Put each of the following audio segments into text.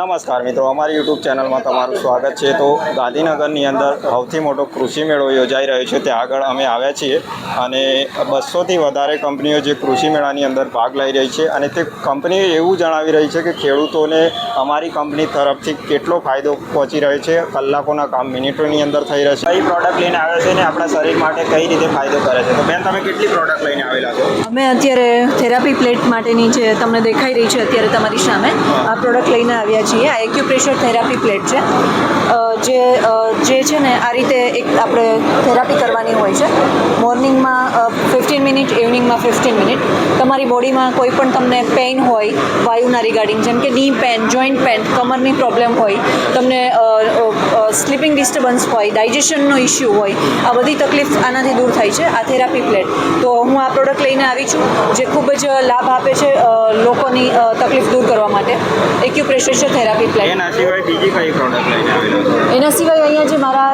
નમસ્કાર મિત્રો, અમારી યુટ્યુબ ચેનલમાં તમારું સ્વાગત છે. તો ગાંધીનગરની અંદર સૌથી મોટો કૃષિ મેળો યોજાઈ રહ્યો છે. ત્યાં આગળ અમે આવ્યા છીએ અને બસોથી વધારે કંપનીઓ જે કૃષિ મેળાની અંદર ભાગ લઈ રહી છે અને તે કંપનીઓ એવું જણાવી રહી છે કે ખેડૂતોને અમારી કંપની તરફથી કેટલો ફાયદો પહોંચી રહ્યો છે, કલાકોના કામ મિનિટોની અંદર થઈ રહ્યા છે. કઈ પ્રોડક્ટ લઈને આવ્યા છે ને આપણા શરીર માટે કઈ રીતે ફાયદો કરે છે? તો બેન, તમે કેટલી પ્રોડક્ટ લઈને આવેલા છો? અમે અત્યારે થેરાપી પ્લેટ માટેની જે તમને દેખાઈ રહી છે અત્યારે તમારી સામે, આ પ્રોડક્ટ લઈને આવ્યા છીએ આ એક્યુપ્રેશર થેરાપી પ્લેટ છે. જે જે છે ને, આ રીતે એક આપણે થેરાપી કરવાની હોય છે. મોર્નિંગમાં ફિફ્ટીન મિનિટ ઇવનિંગમાં ફિફ્ટીન મિનિટ તમારી બોડીમાં કોઈ પણ તમને પેઇન હોય વાયુના રિગાર્ડિંગ જેમ કે ની પેન જોઈન્ટ પેન કમરની પ્રોબ્લેમ હોય તમને સ્લીપિંગ ડિસ્ટર્બન્સ હોય ડાયજેશનનો ઇશ્યુ હોય આ બધી તકલીફ આનાથી દૂર થાય છે આ થેરાપી પ્લેટ તો હું આ પ્રોડક્ટ લઈને આવી છું જે ખૂબ જ લાભ આપે છે લોકોની તકલીફ દૂર કરવા માટે. એક્યુપ્રેશર થેરાપી પ્લેટ એના સિવાય બીજી કઈ પ્રોડક્ટ લઈને આવેલા એના સિવાય અહીંયા જે મારા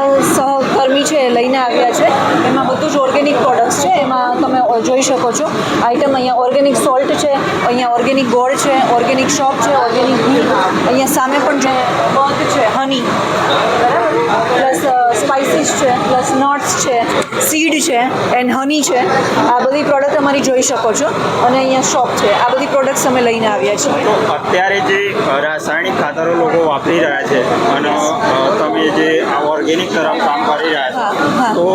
સહકર્મી છે એ લઈને આવ્યા છે. એમાં બધું જ ઓર્ગેનિક પ્રોડક્ટ્સ છે. એમાં તમે જોઈ શકો છો. આઈટમ અહીંયા ઓર્ગેનિક સોલ્ટ છે, અહીંયા ઓર્ગેનિક ગોળ છે ઓર્ગેનિક શોપ છે ઓર્ગેનિક ઘી. અહીંયા સામે પણ જે મધ છે હની બરાબર પ્લસ સ્પાઇસીસ છે પ્લસ નટ્સ છે સીડ છે એન્ડ હની છે આ બધી પ્રોડક્ટ અમારી જોઈ શકો છો. અને અહીંયા શોપ છે. આ બધી પ્રોડક્ટ્સ અમે લઈને આવ્યા છીએ. તો અત્યારે જે રાસાયણિક ખાતરો લોકો વાપરી રહ્યા છે અને તમે જે આ ઓર્ગેનિક તરફ કામ કરી રહ્યા છો તો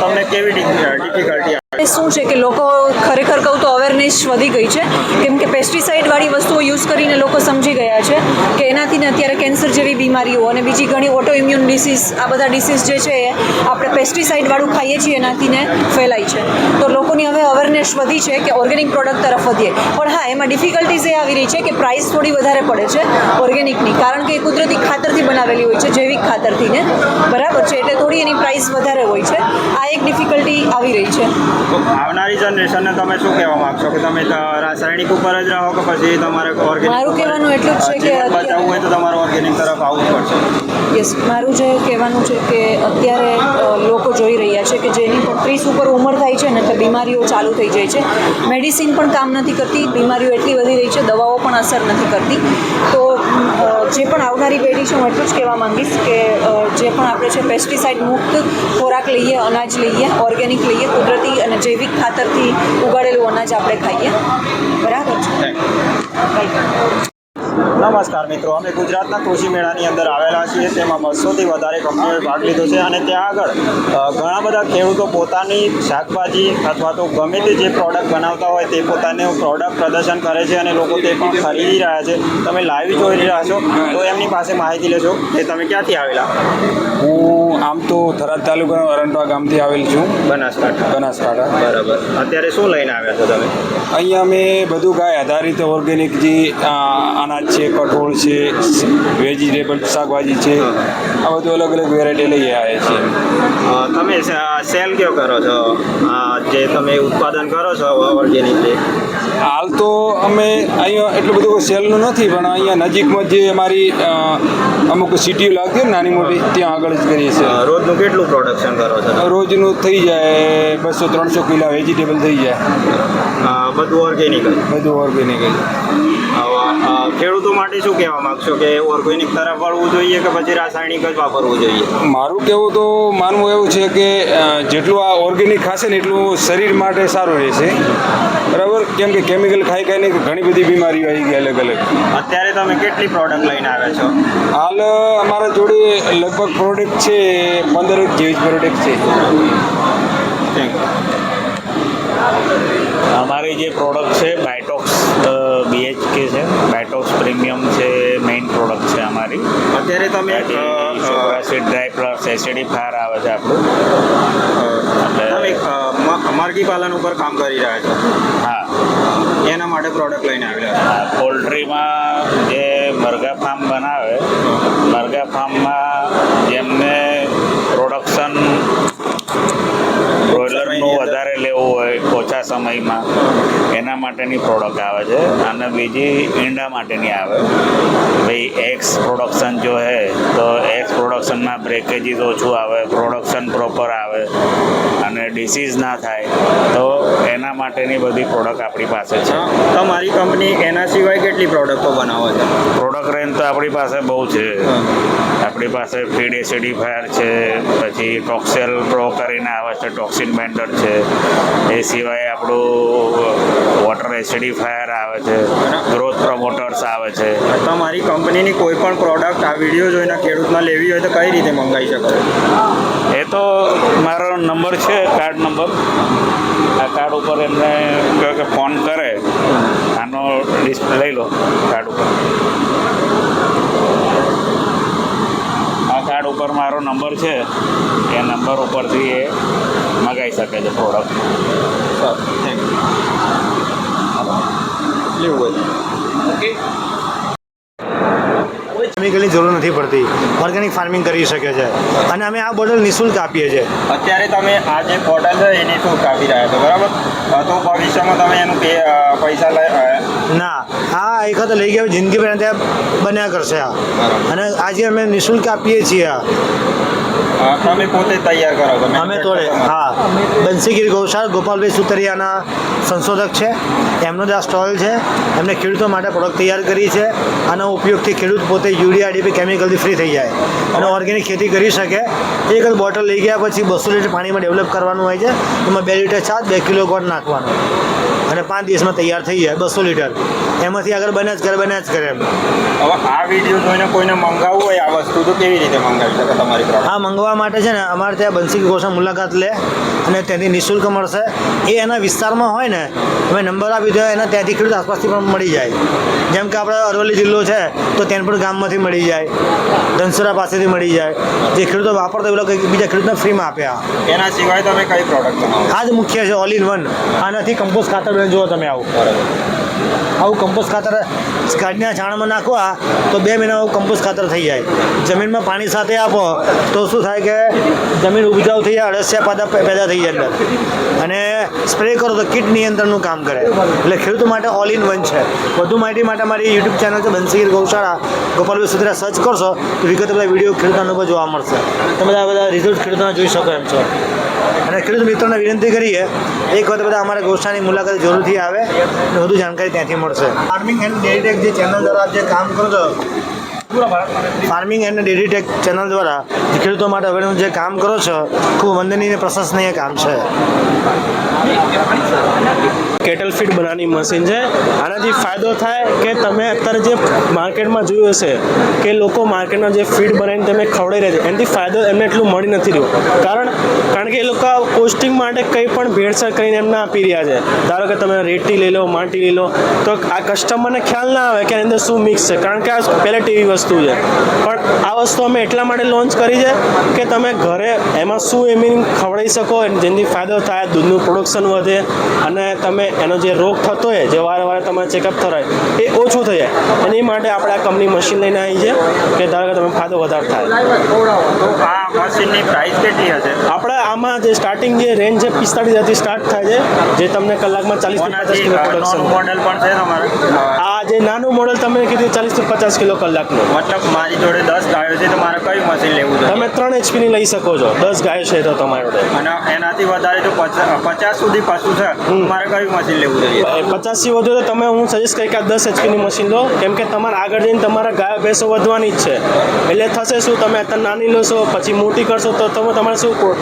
તમને કેવી ડિફિકલ્ટી શું છે કે લોકો ખરેખર કહું તો અવેરનેસ વધી ગઈ છે. કેમ કે પેસ્ટિસાઇડવાળી વસ્તુઓ યુઝ કરીને લોકો સમજી ગયા છે કે એનાથી અત્યારે કેન્સર જેવી બીમારીઓ અને બીજી ઘણી ઓટો ઇમ્યુન ડિસીઝ આ બધા ડિસીઝ જે છે એ આપણે પેસ્ટિસાઇડવાળું ખાઈએ છીએ એનાથી ને ફેલાય છે. તો લોકોની હવે અવેરનેસ વધી છે કે ઓર્ગેનિક પ્રોડક્ટ તરફ વધીએ. પણ હા એમાં ડિફિકલ્ટીઝ એ આવી રહી છે કે પ્રાઇસ થોડી વધારે પડે છે ઓર્ગેનિકની કારણ કે એ કુદરતી ખાતરથી બનાવેલી હોય છે જૈવિક ખાતરથી ને. બરાબર છે એટલે થોડી એની પ્રાઇસ વધારે હોય છે. આ એક ડિફિકલ્ટી આવી રહી છે. આવનારી જનરેશનને તમે શું કહેવા માંગશો? કે તમે રાસાયણિક ઉપર જ રહો કે પછી તમારે ઓર્ગેનિક મારું કહેવાનું એટલું જ છે કે બચાવવું હોય તો તમારે ઓર્ગેનિક તરફ આવવું પડશે. યસ મારું જે કહેવાનું છે કે અત્યારે લોકો જોઈ રહ્યા છે કે જેની પણ ત્રીસ ઉપર ઉંમર થાય છે ને એટલે બીમારીઓ ચાલુ થઈ જાય છે. મેડિસિન પણ કામ નથી કરતી બીમારીઓ એટલી વધી રહી છે દવાઓ પણ અસર નથી કરતી. તો જે પણ આવનારી પેઢી છે હું એટલું જ કહેવા માંગીશ કે જે પણ આપણે છે પેસ્ટિસાઇડ મુક્ત ખોરાક લઈએ અનાજ લઈએ ઓર્ગેનિક લઈએ કુદરતી અને જૈવિક ખાતરથી ઉગાડેલું અનાજ આપણે ખાઈએ. બરાબર છે? નમસ્કાર મિત્રો અમે ગુજરાતના કૃષિ મેળાની અંદર આવેલા છીએ. તેમાં બસોથી વધારે કંપનીઓએ ભાગ લીધો છે અને ત્યાં આગળ ઘણા બધા ખેડૂતો પોતાની શાકભાજી અથવા તો ગમે તે જે પ્રોડક્ટ બનાવતા હોય તે પોતાનું પ્રોડક્ટ પ્રદર્શન કરે છે અને લોકો તે પણ ખરીદી રહ્યા છે. તમે લાઈવ જોઈ રહ્યા છો તો એમની પાસે માહિતી લેશો કે તમે ક્યાંથી આવેલા? હું આમ તો થરાદ તાલુકાના અરંટવા ગામથી આવેલ છું. બનાસકાંઠા. બનાસકાંઠા. બરાબર. અત્યારે શું લઈને આવ્યા છો તમે? અહીંયા અમે બધું ગાય આધારિત ઓર્ગેનિક જે અનાજ છે કઠોળ છે વેજીટેબલ શાકભાજી છે આ બધું અલગ અલગ વેરાયટી લઈ આવે છે. તમે સેલ કયો કરો છો? જે તમે ઉત્પાદન કરો છો ઓર્ગેનિકલી હાલ તો અમે અહીંયા એટલું બધું સેલનું નથી પણ અહીંયા નજીકમાં જે અમારી અમુક સિટીઓ લાગતી હોય નાની મોટી ત્યાં આગળ જ કરીએ છીએ. રોજનું કેટલું પ્રોડક્શન કરો છો? રોજનું થઈ જાય બસો ત્રણસો કિલો વેજીટેબલ થઈ જાય. બધું ઓર્ગેનિક બધું ઓર્ગેનિક ખેડૂતો માટે શું કહેવા માંગશો? કે ઓર્ગેનિક તરફ વળવું જોઈએ કે પછી રાસાયણિક જ વાપરવું જોઈએ? મારું કહેવું તો માનવું એવું છે કે જેટલું આ ઓર્ગેનિક ખાશે ને એટલું શરીર માટે સારું રહેશે. બરાબર? કેમ કે કેમિકલ ખાઈ ખાઈને ઘણી બધી બીમારીઓ આવી ગઈ અલગ અલગ. અત્યારે તમે કેટલી પ્રોડક્ટ લઈને આવ્યા છો? હાલ અમારા જોડે લગભગ પ્રોડક્ટ છે પંદર જેવી પ્રોડક્ટ છે. અમારી જે પ્રોડક્ટ છે બાયટોક્સ બીએચકે છે. પ્રીમિયમ છે મેઇન પ્રોડક્ટ છે અમારી. અત્યારે તમે એસિડ ડ્રાય પ્લસ એસિડી ફાયર આવે છે આપણું. તમે મરઘી પાલન ઉપર કામ કરી રહ્યા છો? હા. એના માટે પ્રોડક્ટ લઈને આવેલા હા પોલ્ટ્રીમાં જે મરઘા ફાર્મ બનાવે મરઘા ફાર્મમાં જેમને પ્રોડક્શન બ્રોઇલરનું વધારે લેવું હોય સમયમાં એના માટેની પ્રોડક્ટ આવે છે અને બીજી ઈંડા માટેની આવે. ભાઈ એક્સ પ્રોડક્શન જો હે તો એક્સ પ્રોડક્શનમાં બ્રેકેજીસ ઓછું આવે પ્રોડક્શન પ્રોપર આવે અને ડિસીઝ ના થાય તો એના માટેની બધી પ્રોડક્ટ આપણી પાસે છે. તમારી કંપની એના સિવાય કેટલી પ્રોડક્ટો બનાવે છે? પ્રોડક્ટ પ્રોડક્ટ રેન્જ તો આપણી પાસે બહુ છે. આપણી પાસે ફીડ એસિડિફાયર છે પછી ટોક્સેલ પ્રો કરીને આવે છે ટોક્સિન બેન્ડર છે. એ સિવાય આપણું વોટર એસિડિફાયર આવે છે ગ્રોથ પ્રમોટર્સ આવે છે. તમારી કંપનીની કોઈ પણ પ્રોડક્ટ આ વીડિયો જોઈને ખેડૂતમાં લેવી હોય તો કઈ રીતે મંગાવી શકો? એ તો મારો નંબર છે કાર્ડ નંબર. આ કાર્ડ ઉપર એમને કે ફોન કરે આનો ડિસ્પ્લે લઈ લો કાર્ડ ઉપર. ઉપર મારો નંબર છે એ નંબર ઉપરથી એ મગાવી શકે છે પ્રોડક્ટ સારું થેન્ક યુ લેવું કોઈ કેમિકલની જરૂર નથી પડતી. ઓર્ગેનિક ફાર્મિંગ કરી શકે છે. અને અમે આ બોટલ નિઃશુલ્ક આપીએ છીએ. અત્યારે તમે આ જે બોટલ છે એ શું કાપી રહ્યા છો બરાબર? તો ભવિષ્યમાં તમે એનું પૈસા ના આ એક વખત લઈ ગયા જિંદગી પર ત્યાં બન્યા કરશે આ. અને આજે અમે નિઃશુલ્ક આપીએ છીએ આ. અમે પોતે તૈયાર કરો અમે તોડે હા. બંસીગીરી ગૌશાળા ગોપાલભાઈ સુતરિયાના સંશોધક છે. એમનો જ આ સ્ટોલ છે. એમને ખેડૂતો માટે પ્રોડક્ટ તૈયાર કરી છે. આનો ઉપયોગથી ખેડૂત પોતે યુરિયા ડીપી કેમિકલથી ફ્રી થઈ જાય. અને ઓર્ગેનિક ખેતી કરી શકે. એક જ બોટલ લઈ ગયા પછી બસો લીટર પાણીમાં ડેવલપ કરવાનું હોય છે. એમાં બે લીટર છાશ બે કિલો ગોળ નાખવાનો. અને પાંચ દિવસમાં તૈયાર થઈ જાય બસો લીટર. એમાંથી આગળ બને જ કરે બને જ કરે એમ. હવે આ વીડિયો જોઈને કોઈને મંગાવવું હોય આ વસ્તુ તો કેવી રીતે મંગાવી શકે તમારી હા મંગાવવા માટે છે ને અમારે ત્યાં બંસી ગોસા મુલાકાત લે અને ત્યાંથી નિઃશુલ્ક મળશે. એ એના વિસ્તારમાં હોય ને અમે નંબર આપી દો એના ત્યાંથી ખેડૂત આસપાસથી પણ મળી જાય. જેમ કે આપણે અરવલ્લી જિલ્લો છે તો તેનપુર ગામમાંથી મળી જાય. ધનસુરા પાસેથી મળી જાય. જે ખેડૂતો વાપરતા એ લોકો બીજા ખેડૂતને ફ્રીમાં આપ્યા એના સિવાય તમે કઈ પ્રોડક્ટ આ જ મુખ્ય છે ઓલ ઇન વન આનાથી કમ્પોસ્ટ ખાતર બને જુઓ તમે આવું. આવું કમ્પોસ્ટ ખાતર ગાડીના છાણમાં નાખવા તો બે મહિના આવું કમ્પોસ્ટ ખાતર થઈ જાય. જમીનમાં પાણી સાથે આપો તો શું થાય કે જમીન ઉપજાઉ થઈ જાય અળસિયા પાદા પેદા થઈ જાય અંદર. અને સ્પ્રે કરો તો કીટ નિયંત્રણનું કામ કરે. એટલે ખેડૂતો માટે ઓલ ઇન વન છે. વધુ માહિતી માટે મારી યુટ્યુબ ચેનલ છે બંસીગીર ગૌશાળા. ગોપાલભાઈ સુધરા સર્ચ કરશો તો વિગત બધા વીડિયો ખેડૂતના જોવા મળશે. તમે બધા બધા રિઝલ્ટ ખેડૂતોના જોઈ શકો એમ છો. અને ખેડૂત મિત્રોને વિનંતી કરીએ એક વખત બધા અમારા ગૌશાળાની મુલાકાત જરૂરથી આવે અને વધુ જાણકારી ત્યાંથી મળશે. ફાર્મિંગ એન્ડ ડેરી ટેક જે ચેનલ દ્વારા જે કામ કરો છો farming and dairy tech channel દ્વારા ખેડૂતો માટે હવેનું જે કામ કરો છો ખૂબ વંદનીય પ્રશંસનીય કામ છે. કેટલ ફીડ બનાવવાની મશીન છે. આનાથી ફાયદો થાય કે તમે અત્યારે જે માર્કેટમાં જોયું હશે કે લોકો માર્કેટમાં જે ફીડ બનાવીને તમે ખવડાવી રહ્યા છે એનાથી ફાયદો એમને એટલું મળી નથી રહ્યો. કારણ કારણ કે એ લોકો કોસ્ટિંગ માટે કંઈ પણ ભેળસેળ કરીને એમને આપી રહ્યા છે. ધારો કે તમે રેટી લઈ લો માટી લઈ લો તો આ કસ્ટમરને ખ્યાલ ના આવે કે એની અંદર શું મિક્સ છે. કારણ કે આ પહેલેટ એવી વસ્તુ છે. પણ આ વસ્તુ અમે એટલા માટે લોન્ચ કરી છે કે તમે ઘરે એમાં શું એમિંગ ખવડાવી શકો જેનાથી ફાયદો થાય દૂધનું પ્રોડક્શન વધે અને તમે એનો જે રોગ થતો હોય જે વારે વારે તમારે ચેકઅપ થરાય એ ઓછું થઈ જાય. એની માટે આપણે આ કંપની મશીન લઈને આવી છે કે ધારો કે તમે ફાયદો વધારે થાય. આ મશીનની પ્રાઇસ કેટલી હશે આપણે આમાં જે સ્ટાર્ટિંગ જે રેન્જ છે પિસ્તાળીસ હજારથી સ્ટાર્ટ થાય છે જે તમને કલાકમાં ચાલીસ પચાસ કિલો પ્રોડક્શન મોડેલ પણ છે તમારે. જે નાનું મોડલ તમે કીધું ચાલીસથી પચાસ કિલો કલાકનું. મતલબ મારી જોડે દસ ગાયો છે તો મારે કયું મશીન લેવું છે? તમે ત્રણ એચપીની લઈ શકો છો. દસ ગાયો છે તો તમારી જોડે. અને એનાથી વધારે જો પચ- પચાસ સુધી પશુ છે. તો મારે કયું મશીન લેવું જોઈએ? પચાસથી વધુ તો તમે હું સજેસ્ટ કરી કે આ દસ એચપીની મશીન લો. કેમ કે તમારે આગળ જઈને તમારા ગાયો ભેંસો વધવાની જ છે. એટલે થશે શું? તમે અત્યારે નાની લેશો પછી મોટી કરશો તો તમે તમારે શું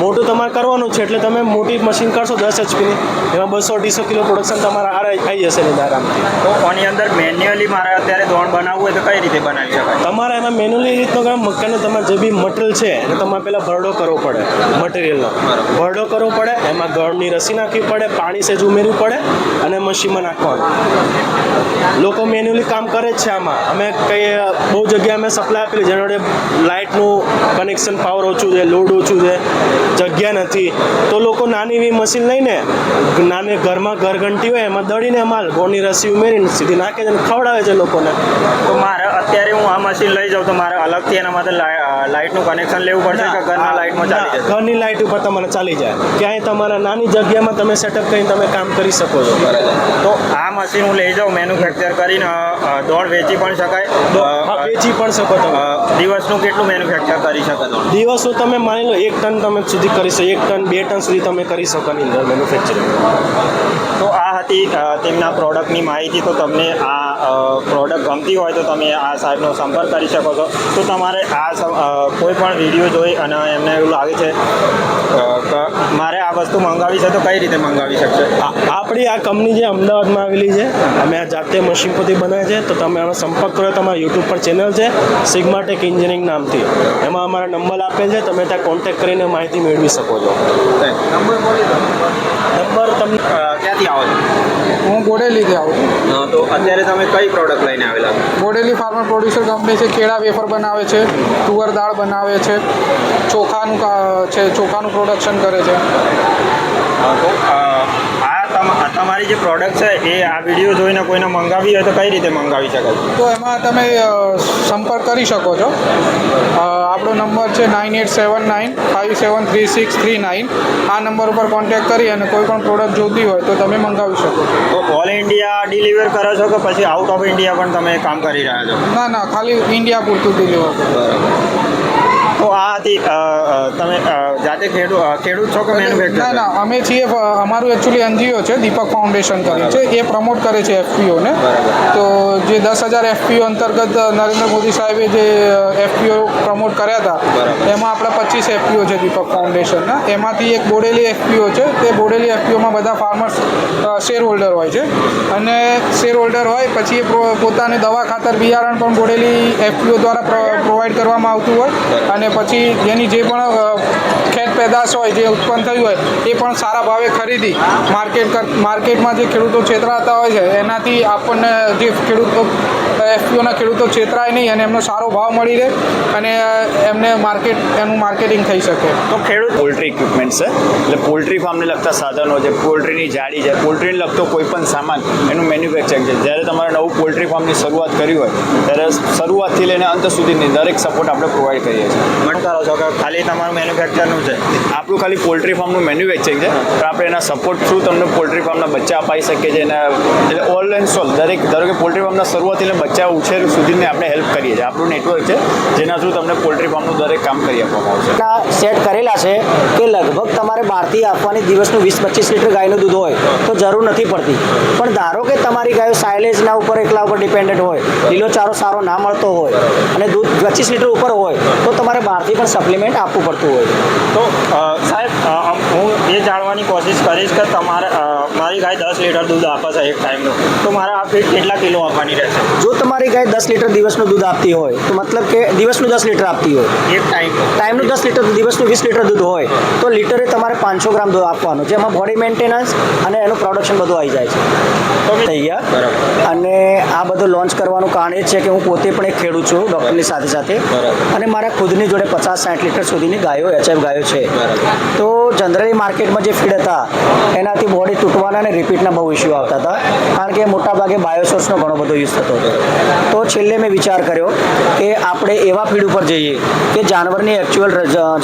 મોટું તમારે કરવાનું છે. એટલે તમે મોટી મશીન કરશો દસ એચપીની એમાં બસો અઢીસો કિલો પ્રોડક્શન તમારા આ આવી જશે ને આરામથી તો આની અંદર મેન્યુઅલી મારે અત્યારે દોણ બનાવવું હોય તો કઈ રીતે બનાવી શકાય? તમારે એમાં મેન્યુઅલી રીતનો કામ મકાનનો તમારે જે બી મટીરિયલ છે એને તમારે પહેલાં ભરડો કરવો પડે મટીરિયલનો ભરડો કરવો પડે એમાં ગળની રસી નાખવી પડે પાણી સેજ ઉમેરવું પડે અને મશીનમાં નાખવાનું. લોકો મેન્યુઅલી કામ કરે જ છે આમાં. અમે કઈ બહુ જગ્યાએ અમે સપ્લાય આપેલી જેના વડે લાઇટનું કનેક્શન પાવર ઓછું છે લોડ ઓછું છે જગ્યા નથી. તો લોકો નાની એવી મશીન લઈને નાની ઘરમાં ઘરઘંટી હોય એમાં દળીને માલ ગોળની રસી ઉમેરીને સીધી નાખે છે ખવડાવે છે લોકોને. તો મશીન લઈ જાઉં તો મારે અલગથી એના માટે લાઇટનું કનેક્શન લેવું પડશે કે ઘરના લાઇટમાં ચાલી જાય ઘરની લાઇટ ઉપર તમારે ચાલી જાય. ક્યાંય તમારા નાની જગ્યામાં તમે સેટઅપ કરીને તમે કામ કરી શકો છો. તો આ મશીન હું લઈ જાઉં મેન્યુફેક્ચર કરીને દોડ વેચી પણ શકાય. વેચી પણ શકો તમે. દિવસનું કેટલું મેન્યુફેક્ચર કરી શકો? દોડ દિવસો તમે માની લો એક ટન તમે સુધી કરી શકો એક ટન બે ટન સુધી તમે કરી શકો નહીં અંદર મેન્યુફેક્ચરિંગ તો આ હતી તેમના પ્રોડક્ટની માહિતી. તો તમને આ પ્રોડક્ટ ગમતી હોય તો તમે આ સાહેબનો સંપર્ક કરી શકો છો. તો તમારે આ કોઈ પણ વીડિયો જોઈ અને એમને એવું લાગે છે મારે આ વસ્તુ મંગાવી છે તો કઈ રીતે મંગાવી શકશે? આપણી આ કંપની જે અમદાવાદમાં આવેલી છે અમે આ જાતે મશીન પરથી બનાવે છે તો તમે આનો સંપર્ક કરો તમારા યુટ્યુબ પર ચેનલ છે સિગ્માટેક એન્જિનિયરિંગ નામથી. એમાં અમારા નંબર આપેલ છે તમે ત્યાં કોન્ટેક્ટ કરીને માહિતી મેળવી શકો છો. નંબર તમને ક્યાંથી આવો છો? હું બોડેલીથી આવું છું. તો અત્યારે તમે કઈ પ્રોડક્ટ લઈને આવેલા? બોડેલી ફાર્મર પ્રોડ્યુસર કંપની છે, કેળા વેફર બનાવે છે, તુવર દાળ બનાવે છે, ચોખાનું છે, ચોખાનું પ્રોડક્શન કરે છે. તમારી જે પ્રોડક્ટ છે એ આ વીડિયો જોઈને કોઈને મંગાવી હોય તો કઈ રીતે મંગાવી શકાય? તો એમાં તમે સંપર્ક કરી શકો છો. આપણો નંબર છે nine eight seven nine five seven three six three nine. આ નંબર ઉપર કોન્ટેક્ટ કરી અને કોઈ પણ પ્રોડક્ટ જોતી હોય તો તમે મંગાવી શકો છો. તો ઓલ ઇન્ડિયા ડિલિવર કરો છો કે પછી આઉટ ઓફ ઇન્ડિયા પણ તમે કામ કરી રહ્યા છો? ના ના ખાલી ઇન્ડિયા પૂરતું ડિલિવર તો આ હતી તમે જાતે ખેડૂત ખેડૂત છો કે મેન્યુફેક્ચર ના અમે છીએ અમારું એકચ્યુઅલી એનજીઓ છે દીપક ફાઉન્ડેશન કરી છે એ પ્રમોટ કરે છે એફપીઓને તો જે દસ હજાર એફપીઓ અંતર્ગત નરેન્દ્ર મોદી સાહેબે જે એફપીઓ પ્રમોટ કર્યા હતા એમાં આપણા પચીસ એફપીઓ છે દીપક ફાઉન્ડેશનના એમાંથી એક બોડેલી એફપીઓ છે તે બોડેલી એફપીઓમાં બધા ફાર્મર્સ શેર હોલ્ડર હોય છે. અને શેર હોલ્ડર હોય પછી એ પોતાની દવા ખાતર બિયારણ પણ બોડેલી એફપીઓ દ્વારા પ્રોવાઈડ કરવામાં આવતું હોય. અને પછી જેની જે પણ પેદાશ હોય જે ઉત્પન્ન થયું હોય એ પણ સારા ભાવે ખરીદી. માર્કેટ માર્કેટમાં જે ખેડૂતો છેતરાતા હોય છે એનાથી આપણને જે ખેડૂતો એફપીઓના ખેડૂતો છેતરાય નહીં અને એમનો સારો ભાવ મળી રહે અને એમને માર્કેટ એનું માર્કેટિંગ થઈ શકે. તો ખેડૂત પોલ્ટ્રી ઇક્વિપમેન્ટ છે એટલે પોલ્ટ્રી ફાર્મને લગતા સાધનો છે પોલ્ટ્રીની જાળી છે પોલ્ટ્રીને લગતો કોઈ પણ સામાન એનું મેન્યુફેક્ચરિંગ છે. જ્યારે તમારે નવું પોલ્ટ્રી ફાર્મની શરૂઆત કરી હોય ત્યારે શરૂઆતથી લઈને અંત સુધીની દરેક સપોર્ટ આપણે પ્રોવાઈડ કરીએ છીએ. મન કરો છો કે ખાલી તમારું મેન્યુફેક્ચરનું છે. આપણું ખાલી પોલ્ટ્રી ફાર્મનું મેન્યુફેક્ચરિંગ છે પણ આપણે એના સપોર્ટ થ્રુ તમને પોલ્ટ્રી ફાર્મના બચ્ચા અપાઈ શકીએ છીએ એના એટલે ઓલ એન્ડ સોલ દરેક ધારો કે પોલ્ટ્રી ફાર્મના શરૂઆતથી બચ્ચા ઉછેર સુધીને આપણે હેલ્પ કરીએ છીએ. આપણું નેટવર્ક છે જેના થ્રુ તમને પોલ્ટ્રી ફાર્મનું દરેક કામ કરી આપવામાં આવશે. સેટ કરેલા છે કે લગભગ તમારે બહારથી આપવાની દિવસનું વીસ પચીસ લીટર ગાયનું દૂધ હોય તો જરૂર નથી પડતી. પણ ધારો કે તમારી ગાયો સાયલેજના ઉપર એકલા ઉપર ડિપેન્ડન્ટ હોય લીલો ચારો સારો ના મળતો હોય અને દૂધ પચીસ લીટર ઉપર હોય તો તમારે બહારથી પણ સપ્લિમેન્ટ આપવું પડતું હોય. તો સાહેબ હું એ જાણવાની કોશિશ કરીશ કે તમારે મારી ગાય દસ લીટર દૂધ આપે છે એક ટાઈમનું. તો મારે આ ફીટ કેટલા કિલો આપવાની રહેશે? જો તમારી ગાય દસ લીટર દિવસનું દૂધ આપતી હોય તો મતલબ કે દિવસનું દસ લીટર આપતી હોય. એક ટાઈમ ટાઈમનું દસ લીટર દિવસનું વીસ લીટર દૂધ હોય તો લીટરે તમારે પાંચસો ગ્રામ દૂધ આપવાનું જેમાં બોડી મેન્ટેનન્સ અને એનું પ્રોડક્શન બધું આવી જાય છે. થઈ ગયા બરાબર. અને આ બધું લોન્ચ કરવાનું કારણ એ છે કે હું પોતે પણ એક ખેડૂત છું ડૉક્ટરની સાથે સાથે. અને મારા ખુદની જોડે પચાસ સાઠ લીટર સુધીની ગાયો એચએફ ગાયો છે. તો જનરલી માર્કેટમાં જે ફીડ હતા, એનાથી બોડી તૂટવાના અને રિપીટના બહુ ઇસ્યુ આવતા હતા. કારણ કે મોટાભાગે બાયોસોર્સનો ઘણો બધો યુઝ થતો હતો. તો છેલ્લે મેં વિચાર કર્યો કે આપણે એવા ફીડ ઉપર જઈએ કે જાનવરની એકચ્યુઅલ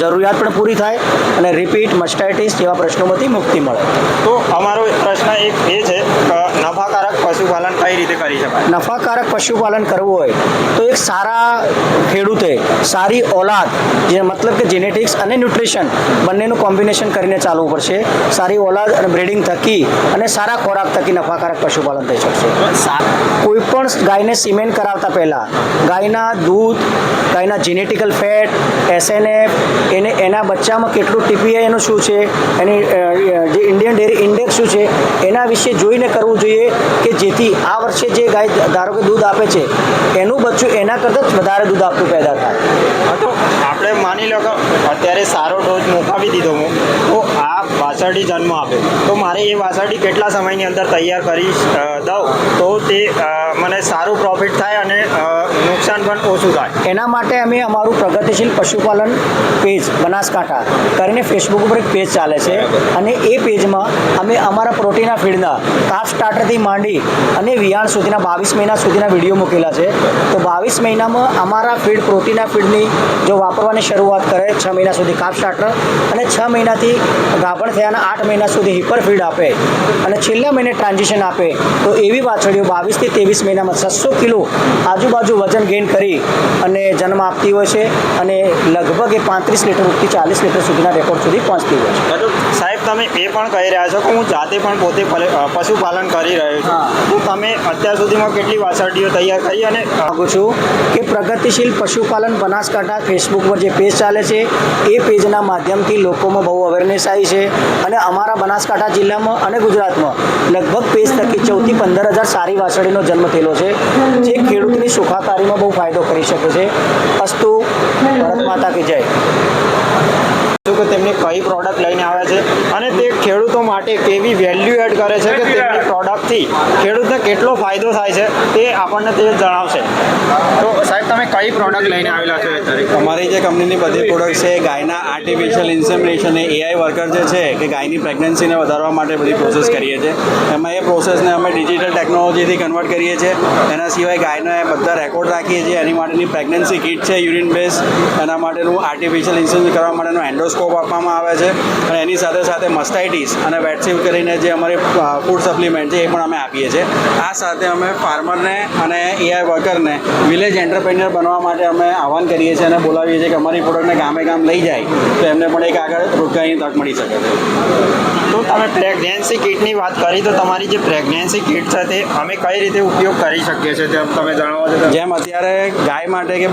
જરૂરિયાત પણ પૂરી થાય અને રિપીટ મસ્ટાઇટિસ જેવા પ્રશ્નોમાંથી મુક્તિ મળે. તો અમારો પ્રશ્ન એક એ છે કે નફાકારક પશુપાલન કઈ રીતે કરી શકાય? નફાકારક પશુપાલન કરવું હોય તો એક સારા ખેડૂતે સારી ઓલાદ જે મતલબ કે જેનેટિક્સ અને ન્યુટ્રિશન બંનેનું કોમ્બિનેશન કરીને ચાલવું પડશે. સારી ઓલાદ અને બ્રીડિંગ થકી અને સારા ખોરાક થકી નફાકારક પશુપાલન થઈ શકશે. કોઈ પણ ગાયને સિમેન્ટ કરાવતા પહેલાં ગાયના દૂધ ગાયના જેનેટિકલ ફેટ એસએનએફ એને એના બચ્ચામાં કેટલું ટીપીઆઈ એનું શું છે એની જે ઇન્ડિયન ડેરી ઇન્ડેક્સ શું છે એના વિશે જોઈને કરવું જોઈએ. જેથી આ વર્ષે જે ગાય ધારો કે દૂધ આપે છે, એનું બચ્ચું એના કરતાં જ વધારે દૂધ આપતું પેદા થાય. તો આપણે માની લો કે અત્યારે સારો ડોઝ મુકાવી દીધો હું, તો આ વાસરડી જન્મ આપે. તો મારે એ વાસરડી કેટલા સમયની અંદર તૈયાર કરી દઉં? તો તે મને સારું પ્રોફિટ થાય અને પણ ઓછું થાય એના માટે અમે અમારું પ્રગતિશીલ પશુપાલન પેજ બનાસકાંઠા કરીને ફેસબુક ઉપર એક પેજ ચાલે છે. અને એ પેજમાં અમે અમારા પ્રોટીના ફીડના કાફ સ્ટાર્ટરથી માંડી અને વિયાણ સુધીના બાવીસ મહિના સુધીના વીડિયો મૂકેલા છે. તો બાવીસ મહિનામાં અમારા ફીડ પ્રોટીના ફીડની જો વાપરવાની શરૂઆત કરે છ મહિના સુધી કાફ સ્ટાર્ટર અને છ મહિનાથી ગાભણ થયાના આઠ મહિના સુધી હિપર ફીડ આપે અને છેલ્લા મહિને ટ્રાન્ઝિશન આપે તો એવી વાછળીઓ બાવીસથી ત્રેવીસ મહિનામાં છસો કિલો આજુબાજુ વજન ગેઇન કરી અને જન્મ આપતી હોય છે અને લગભગ એ પાંત્રીસ ઉપરથી ચાલીસ લીટર સુધીના રેકોર્ડ સુધી પહોંચતી હોય છે. સાહેબ તમે એ પણ કહી રહ્યા છો કે હું જાતે પણ પોતે પલે- પશુપાલન કરી રહ્યો. છું. તો તમે અત્યાર સુધીમાં કેટલી વાસરડીઓ તૈયાર કરી અને માગું છું કે પ્રગતિશીલ પશુપાલન બનાસકાંઠા ફેસબુક પર જે પેજ ચાલે છે એ પેજના માધ્યમથી લોકોમાં બહુ અવેરનેસ આવી છે અને અમારા બનાસકાંઠા જિલ્લામાં અને ગુજરાતમાં લગભગ પેજ થકી ચૌદથી પંદર હજાર સારી વાછડીનો જન્મ થયેલો છે જે ખેડૂતની સુખાકારીમાં બહુ ફાયદો કરી શકે છે. અસ્તુ ભારત માતા કી જય. શું કે તેમની કઈ પ્રોડક્ટ લઈને આવે છે અને તે ખેડૂતો માટે કેવી વેલ્યુ એડ કરે છે કે તેમની પ્રોડક્ટથી ખેડૂતને કેટલો ફાયદો થાય છે તે આપણને તે જણાવશે. તો સાહેબ તમે કઈ પ્રોડક્ટ લઈને આવેલા છો? અમારી જે કંપનીની બધી પ્રોડક્ટ છે ગાયના આર્ટિફિશિયલ ઇન્સેમિનેશન એ એઆઈ વર્કર જે છે કે ગાયની પ્રેગ્નન્સીને વધારવા માટે બધી પ્રોસેસ કરીએ છીએ. એમાં એ પ્રોસેસને અમે ડિજિટલ ટેકનોલોજીથી કન્વર્ટ કરીએ છીએ. એના સિવાય ગાયના એ બધા રેકોર્ડ રાખીએ છીએ. એની માટેની પ્રેગ્નન્સી કિટ છે યુરિન બેઝ એના માટેનું આર્ટિફિશિયલ ઇન્સેમિનેશન કરવા માટેનો એન્ડોસ્કોપ આપવામાં આવે છે. અને એની સાથે સાથે મસ્ટાઇટીસ અને વેટસીવ કરીને જે અમારે ફૂડ સપ્લિમેન્ટ છે એ પણ અમે આપીએ છીએ. આ સાથે અમે ફાર્મરને અને એઆઈ વર્કરને વિલેજ એન્ટરપ્રેન્યોર બનવા માટે અમે આહવાન કરીએ છીએ અને બોલાવીએ છીએ કે અમારી પ્રોડક્ટને ગામે ગામ લઈ જાય, તો એમને પણ એક આગળ રોજગારીની તક મળી શકે. છે તો તમે પ્રેગ્નન્સી કિટની વાત કરી, તો તમારી જે પ્રેગ્નન્સી કિટ છે તે અમે કઈ રીતે ઉપયોગ કરી શકીએ છીએ તેમ તમે જણાવો છો. જેમ અત્યારે ગાય માટે કે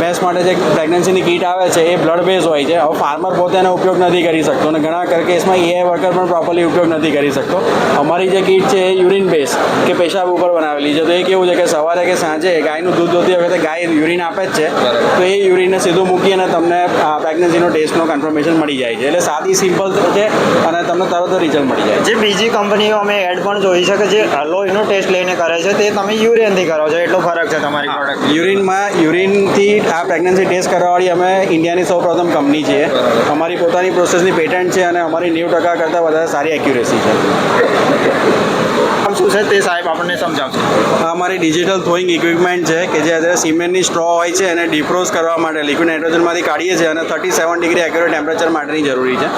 ભેંસ માટે જે પ્રેગ્નન્સીની કીટ આવે છે, એ બ્લડ બેઝ હોય છે. હવે ફાર્મર પોતે એનો ઉપયોગ નથી કરી શકતો અને ઘણા કેસમાં એઆઈ વર્કર પણ પ્રોપરલી ઉપયોગ નથી કરી શકતો. અમારી જે કીટ છે, એ યુરિન બેઝ કે પેશાબ ઉપર બનાવેલી છે. તો એ કેવું છે કે સવારે કે સાંજે ગાયનું દૂધ દોતી વખતે ગાય યુરિન આપે જ છે. તો એ યુરિનને સીધું મૂકી અને તમને પ્રેગ્નન્સીનો ટેસ્ટનો કન્ફર્મેશન મળી જાય છે. એટલે સાદી સિમ્પલ છે અને તમને તરત રિઝલ્ટ મળી જાય. જે બીજી કંપનીઓ અમે એડ પણ જોઈ છે કે જે લોહીનો ટેસ્ટ લઈને કરે છે તે તમે યુરિનથી કરો છો એટલો ફરક છે તમારી પ્રોડક્ટ યુરિનમાં યુરિનથી આ પ્રેગ્નન્સી ટેસ્ટ કરવાવાળી અમે ઇન્ડિયાની સૌપ્રથમ કંપની છીએ. અમારી પોતાની પ્રોસેસની પેટન્ટ છે અને અમારી નેવું ટકા કરતાં વધારે સારી એક્યુરેસી છે. શું છે તે સાહેબ આપણને સમજાવશે? અમારી ડિજિટલ થ્રોઈંગ ઇક્વિપમેન્ટ છે કે જે અત્યારે સિમેન્ટની સ્ટ્રો હોય છે એને ડિફ્રોઝ કરવા માટે લિક્વિડ નાઇટ્રોજનમાંથી કાઢીએ છીએ અને thirty seven degree accurate temperature માટેની જરૂરી છે.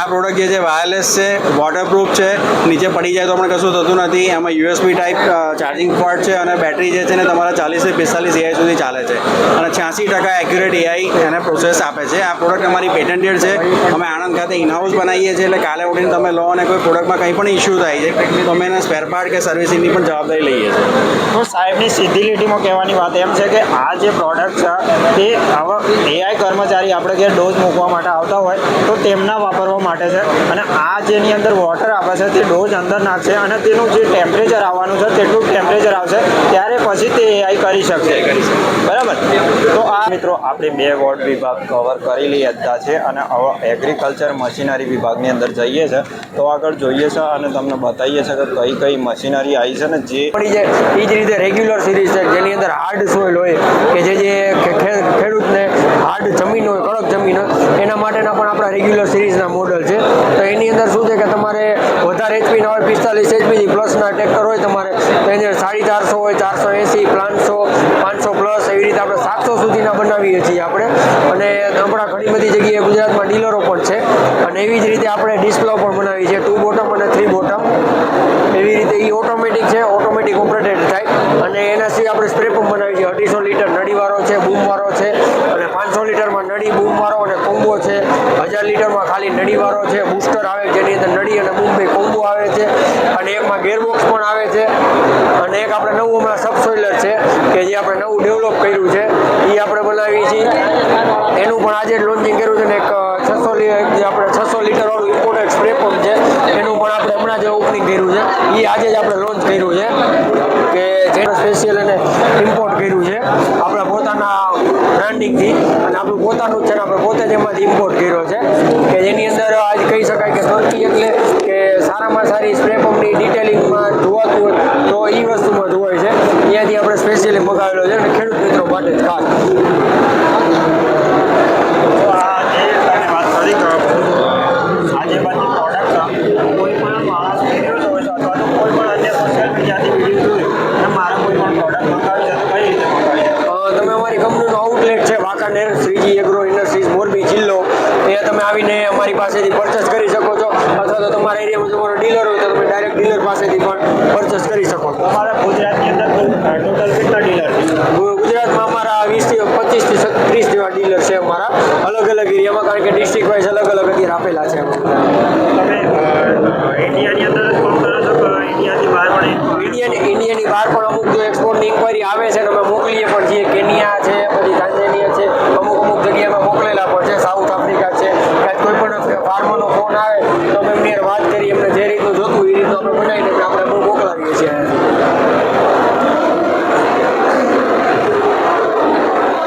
આ પ્રોડક્ટ જે છે વાયરલેસ છે વોટરપ્રૂફ છે, નીચે પડી જાય તો પણ કશું થતું નથી. એમાં યુએસબી ટાઈપ ચાર્જિંગ પોર્ટ છે અને બેટરી જે છે ને તમારા ચાલીસથી પિસ્તાલીસ એઆઈ સુધી ચાલે છે. અને છ્યાસી ટકા એક્યુરેટ એઆઈ એને પ્રોસેસ આપે છે. આ પ્રોડક્ટ અમારી પેટન્ટેડ છે. અમે આણંદ ખાતે ઇનહાઉસ બનાવીએ છીએ. એટલે કાલે ઉઠીને તમે લો અને કોઈ પ્રોડક્ટમાં કંઈ પણ ઇસ્યુ થાય છે, તો અમે એના સ્પેર પાર્ટ કે સર્વિસિંગની પણ જવાબદારી લઈએ છીએ. તો સાહેબની સીધી લીટીમાં કહેવાની વાત એમ છે કે આ જે પ્રોડક્ટ છે, તે આવા એઆઈ કર્મચારી આપણે કે ડોઝ મૂકવા માટે આવતા હોય, તો તેમના વાપરવા માટે છે. અને આ જેની અંદર વોટર આપે છે, તે ડોઝ અંદર નાખશે અને તેનું જે ટેમ્પરેચર આવવાનું છે, તેટલું ટેમ્પરેચર આવશે, ત્યારે પછી તે એઆઈ કરી શકશે. બરાબર? તો આ મિત્રો, આપણે બે વોર્ડ વિભાગ કવર કરી લીધા છે અને એગ્રીકલ્ચર મશીનરી વિભાગની અંદર જઈએ છે. તો આગળ જોઈએ છે અને તમને બતાવીએ છે કે કઈ કઈ મશીનરી આવી છે ને જે પડી જાય એ જ રીતે રેગ્યુલર સિરીઝ છે. જેની અંદર હાર્ડ સોઇલ હોય કે જે જે ખેડૂતને હાર્ડ જમીન હોય, કડક જમીન હોય, એના માટેના પણ આપણા રેગ્યુલર સિરીઝના મોડલ છે. તો એની અંદર શું છે કે તમારે વધારે એચપીના હોય, પિસ્તાલીસ એચપી પ્લસના ટ્રેક્ટર હોય તમારે, તો એની સાડી ચારસો હોય, ચારસો એંસી, પાંચસો પાંચસો પ્લસ એવી રીતે આપણે સાતસો સુધીના બનાવીએ છીએ આપણે. અને આપણા ઘણી બધી જગ્યાએ ગુજરાતમાં ડીલરો પણ છે. અને એવી જ રીતે આપણે ડિસ્પ્લો પણ બનાવી છે ટુ બોટમ અને થ્રી બોટમ એવી રીતે ઓટોમેટિક છે ઓટોમેટિક ઓપરેટેડ થાય. અને એના સિવાય આપણે સ્પ્રે પંપ બનાવી છે અઢીસો લીટર નળીવાળો છે, બૂમવાળો છે, અને પાંચસો લીટરમાં નળી બૂમવાળો અને કોમ્બો છે. હજાર લીટરમાં ખાલી નળીવાળો છે બૂસ્ટર આવે, જેની અંદર નળી અને બૂમ બે કોમ્બો આવે છે. અને એકમાં ગેરબોક્સ પણ આવે છે. અને એક આપણે નવું હમણાં સબસોઇલર છે, કે જે આપણે નવું ડેવલપ કર્યું છે એ આપણે બનાવીએ છીએ. એનું પણ આજે લોન્ચિંગ કર્યું છે ને એક છસો આપણે છસો પંપ છે. એનું પણ આપણે હમણાં જ ઓપનિંગ કર્યું છે. એ આજે જ આપણે લોન્ચ કર્યું છે. કે જેને સ્પેશિયલ એને ઇમ્પોર્ટ કર્યું છે. આપણા પોતાના બ્રાન્ડિંગથી અને આપણું પોતાનું છે આપણે પોતે જ એમાંથી ઇમ્પોર્ટ કર્યો છે. કે જેની અંદર આજ કહી શકાય કે ટર્કી એટલે કે સારામાં સારી પંપની ડિટેલિંગમાં જોવાતું હોય તો એ વસ્તુમાં જોવાય છે. ત્યાંથી આપણે સ્પેશિયલી મગાવેલો છે અને ખેડૂત મિત્રો માટે જ ખાસ. લોકોનો ડીલર હોય તો તમે ડાયરેક્ટ ડીલર પાસેથી પણ પરચેસ કરી શકો. તમારા ગુજરાતની અંદર ટોટલ કેટલા ડીલર ગુજરાતમાં અમારા વીસથી પચીસથી ત્રીસ જેવા ડીલર છે અમારા. અલગ અલગ એરિયામાં કારણ કે ડિસ્ટ્રિક્ટ વાઇઝ અલગ અલગ અત્યારે આપેલા છે ઇન્ડિયાની બહાર પણ ઇન્ડિયાની બહાર પણ અમુક જો એક્સપોર્ટની ઇન્ક્વાયરી આવે છે અમે મોકલીએ પણ છીએ. કેનિયા છે પછી તાંઝાનિયા છે અમુક અમુક જગ્યામાં મોકલેલા પણ છે. સાઉથ આફ્રિકા છે. કોઈ પણ ફાર્મરનો ફોન આવે તો અમે એમની વાત લઈને આપણે બહુ મોકલાવીએ છીએ.